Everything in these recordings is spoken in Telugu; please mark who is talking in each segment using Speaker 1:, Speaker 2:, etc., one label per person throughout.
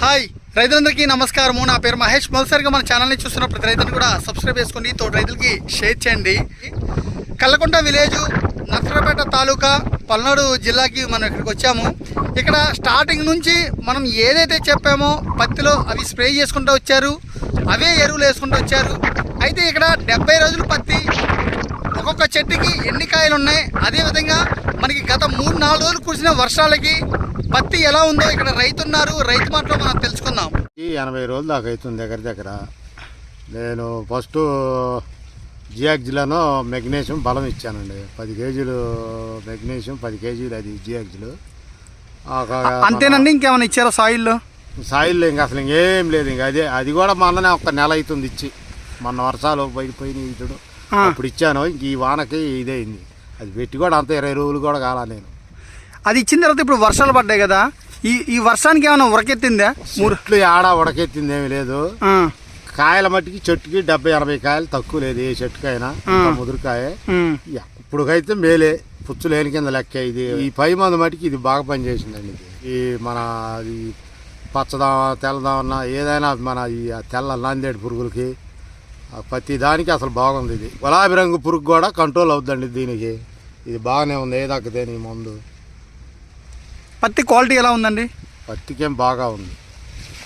Speaker 1: హాయ్ రైతులందరికీ నమస్కారము. నా పేరు మహేష్. మొదటిసారిగా మన ఛానల్ని చూస్తున్న ప్రతి రైతుని కూడా సబ్స్క్రైబ్ చేసుకుని తోటి రైతులకి షేర్ చేయండి. కల్లకుంట విలేజ్ నర్సరాపేట తాలూకా పల్నాడు జిల్లాకి మనం ఇక్కడికి వచ్చాము. ఇక్కడ స్టార్టింగ్ నుంచి మనం ఏదైతే చెప్పామో పత్తిలో అవి స్ప్రే చేసుకుంటూ వచ్చారు అవే ఎరువులు వేసుకుంటూ వచ్చారు. అయితే ఇక్కడ డెబ్బై రోజులు పత్తి ఒక్కొక్క చెట్టుకి ఎన్ని కాయలు ఉన్నాయి అదేవిధంగా మనకి గత మూడు నాలుగు రోజులు కురిసిన వర్షాలకి పత్తి ఎలా ఉందో ఇక్కడ రైతు ఉన్నారు రైతు మాటలో మనం తెలుసుకుందాం.
Speaker 2: ఈ ఎనభై రోజులు దాకా అవుతుంది దగ్గర దగ్గర. నేను ఫస్ట్ జియాక్జిలను మెగ్నీషియం బలం ఇచ్చానండి. పది కేజీలు మెగ్నీషియం పది కేజీలు అది జియాక్జిలు
Speaker 1: అంతేనండి ఇంకేమైనా ఇచ్చారా సాయిల్లో?
Speaker 2: సాయిల్లో ఇంకా అసలు ఇంకేం లేదు ఇంకా అదే అది కూడా మొన్ననే ఒక నెల అవుతుంది ఇచ్చి. మొన్న వర్షాలు బయటపోయిన ఇటుడు
Speaker 1: ఆ.
Speaker 2: అప్పుడు ఇచ్చాను ఇంక ఈ వానకి ఇదైంది. అది పెట్టి కూడా అంత ఇరవై రోజులు కూడా కాలా నేను.
Speaker 1: అది ఇచ్చిన తర్వాత ఇప్పుడు వర్షాలు పడ్డాయి కదా. ఈ ఈ వర్షానికి ఏమైనా ఉరకెత్తిందా? మూడు
Speaker 2: చెట్లు ఆడ ఉడకెత్తింది ఏమీ లేదు. కాయల మట్టికి చెట్టుకి డెబ్బై ఎనభై కాయలు తక్కువ లేదు. ఏ చెట్టుకైనా ముదురుకాయ. ఇప్పుడుకైతే మేలే. పుచ్చు లేని కింద లెక్క. ఇది ఈ పై మంది మట్టికి ఇది బాగా పనిచేసిందండి ఇది. ఈ మన ఈ పచ్చదామ తెల్లదామన్న ఏదైనా మన ఈ తెల్ల నాందేడు పురుగులకి ప్రతి దానికి అసలు బాగుంది ఇది. గులాబీ రంగు పురుగు కూడా కంట్రోల్ అవుద్దండి దీనికి. ఇది బాగానే ఉంది. ఏ దక్కదేని ఈ మందు?
Speaker 1: పత్తి క్వాలిటీ ఎలా ఉందండి?
Speaker 2: పత్తికేం బాగా ఉంది.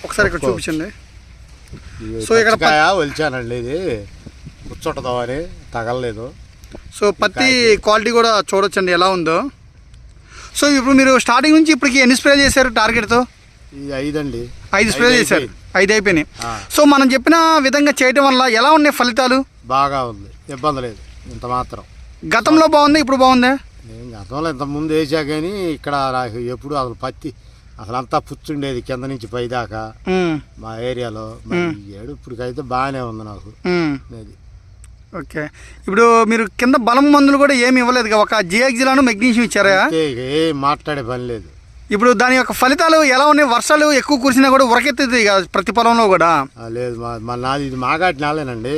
Speaker 1: ఒకసారి ఇక్కడ చూపించండి. సో ఇక్కడ
Speaker 2: ఒలిచానండి ఇది. కూర్చుంటుందో అని తగలలేదు.
Speaker 1: సో పత్తి క్వాలిటీ కూడా చూడొచ్చండి ఎలా ఉందో. సో ఇప్పుడు మీరు స్టార్టింగ్ నుంచి ఇప్పటికి ఎన్ని స్ప్రే చేశారు టార్గెట్తో?
Speaker 2: ఇది ఐదండి.
Speaker 1: ఐదు స్ప్రే చేశారు. ఐదు అయిపోయినాయి. సో మనం చెప్పిన విధంగా చేయటం వల్ల ఎలా ఉన్నాయి ఫలితాలు?
Speaker 2: బాగా ఉంది. ఇబ్బంది లేదు. ఇంత మాత్రం.
Speaker 1: గతంలో బాగుంది ఇప్పుడు బాగుందా?
Speaker 2: నేను గతంలో ఇంత ముందు వేసా కానీ ఇక్కడ నాకు ఎప్పుడు అసలు పత్తి అసలు అంతా పుచ్చుండేది కింద నుంచి పై దాకా.
Speaker 1: ఉమ్,
Speaker 2: మా ఏరియాలో ఏడు ఇప్పటికైతే బాగానే ఉంది నాకు. అది
Speaker 1: ఓకే. ఇప్పుడు మీరు కింద బలం మందులు కూడా ఏమి ఇవ్వలేదు. ఒక జియాక్జిలాను మెగ్నీషియం ఇచ్చారా?
Speaker 2: ఏం మాట్లాడే పని లేదు.
Speaker 1: ఇప్పుడు దాని యొక్క ఫలితాలు ఎలా ఉన్నాయి? వర్షాలు ఎక్కువ కురిసినా కూడా ఉరకెత్తుతుంది కదా ప్రతి పొలంలో కూడా.
Speaker 2: లేదు మా నాది ఇది మాగాడి నాలేనండి.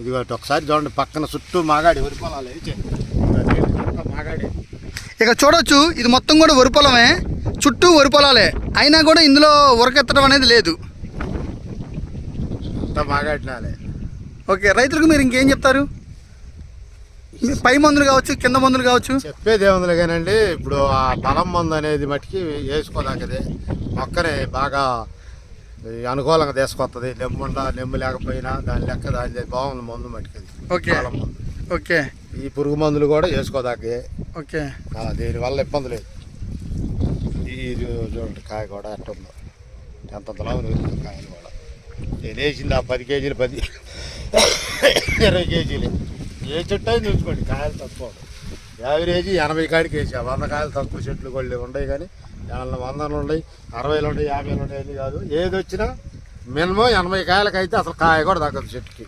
Speaker 2: ఇది ఒకసారి చూడండి పక్కన చుట్టూ మాగాడి వరి పొలాలు
Speaker 1: ఇక చూడొచ్చు ఇది మొత్తం కూడా వరి పొలమే చుట్టూ వరి పొలాలే అయినా కూడా ఇందులో ఉరకెత్తడం అనేది లేదు. ఓకే రైతులకు మీరు ఇంకేం చెప్తారు? పై మందులు కావచ్చు కింద మందులు కావచ్చు?
Speaker 2: చెప్పేది ఏముంది కానండి ఇప్పుడు ఆ బలం మందు అనేది మట్టుకి వేసుకోదాకదే మొక్కని బాగా అనుకూలంగా తీసుకొస్తుంది నెమ్ముండా నెమ్ము లేకపోయినా దాని లెక్క దాని బాగుంది మందు మట్టుకి.
Speaker 1: ఓకే. ఓకే.
Speaker 2: ఈ పురుగు మందులు కూడా వేసుకోదాకే.
Speaker 1: ఓకే.
Speaker 2: దీనివల్ల ఇబ్బంది లేదు. ఈ చూడండి కాయ కూడా ఎట్ట ఉందో. ఎంతంతలా ఉంది కాయలు కూడా. నేను వేసింది ఆ పది కేజీలు పది ఇరవై కేజీలు. ఏ చెట్టు అయినా చూసుకోండి కాయలు తక్కువ. యావరేజ్ ఎనభై కాడికి వేసా. వంద కాయలు తక్కువ చెట్లు కూడా ఉండవు కానీ దానిలో వందలు ఉన్నాయి అరవైలు ఉంటాయి యాభైలు అని కాదు. ఏది వచ్చినా మినిమం ఎనభై కాయలకైతే అసలు కాయ కూడా తగ్గదు చెట్టుకి.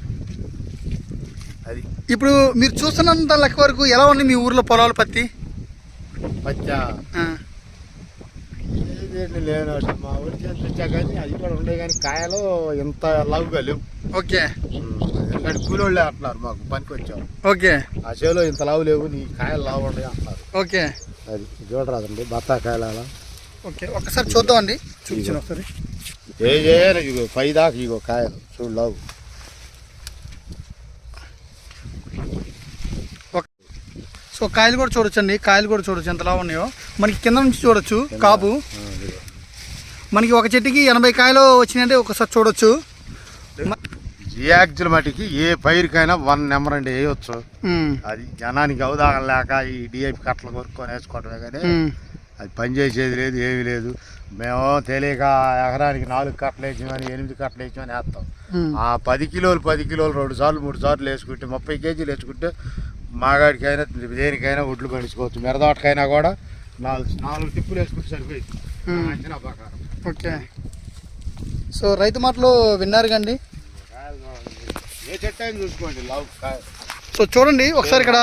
Speaker 2: అది.
Speaker 1: ఇప్పుడు మీరు చూస్తున్నంత లెక్క వరకు ఎలా ఉంది మీ ఊర్లో పొలాలు పత్తి?
Speaker 2: పచ్చ. అటు మా ఊరి వచ్చా కానీ అది కూడా ఉండే కానీ కాయలు ఇంత లవ్గా లేవు.
Speaker 1: ఓకే.
Speaker 2: కూలోళ్ళే అంటున్నారు మాకు పనికి
Speaker 1: ఓకే.
Speaker 2: ఆ చేలో ఇంత లావు లేవు నీ కాయలు లావు ఉన్నాయి అంటున్నారు.
Speaker 1: ఓకే.
Speaker 2: అది చూడరాదండి బత్తాకాయలు అలా
Speaker 1: ఓకే ఒకసారి చూద్దామండి. చూపించండి ఒకసారి.
Speaker 2: ఏ చేయాలి ఇగో పై దాకా ఇగో కాయలు చూడు లావు
Speaker 1: సో కాయలు కూడా చూడొచ్చండి. కాయలు కూడా చూడొచ్చు. ఎంత లావు ఉన్నాయో. మనకి కింద నుంచి చూడొచ్చు. కాపు. మనకి ఒక చెట్టుకి ఎనభై కాయలు వచ్చినాయంటే ఒకసారి చూడొచ్చు.
Speaker 2: జియాక్చుల మటుకి ఏ పైరుకైనా వన్ నెంబర్ అండి. వేయొచ్చు.
Speaker 1: ఉమ్,
Speaker 2: అది జనానికి అవగాహన లేక ఈ డిఐపి కట్టలు కొనుక్కొని వేసుకోవడమే కానీ అది పని చేసేది లేదు ఏమీ లేదు. మేము తెలియక ఎకరానికి నాలుగు కట్టలు వేసామని ఎనిమిది కట్టలు వేసామని వేస్తాం. ఆ పది కిలోలు పది కిలోలు రెండు సార్లు మూడు సార్లు వేసుకుంటే ముప్పై కేజీలు వేసుకుంటే మాగాడికైనా దేనికైనా ఒడ్లు పండించుకోవచ్చు. మిరదాటకైనా కూడా నాలుగు నాలుగు టిప్పులు వేసుకుంటే సరిపోయింది. అంచనా ప్రకారం.
Speaker 1: ఓకే. సో రైతు మాటలు విన్నారు కండి.
Speaker 2: ఏ చెట్టు చూసుకోండి. లావు
Speaker 1: సో చూడండి ఒకసారి ఇక్కడ.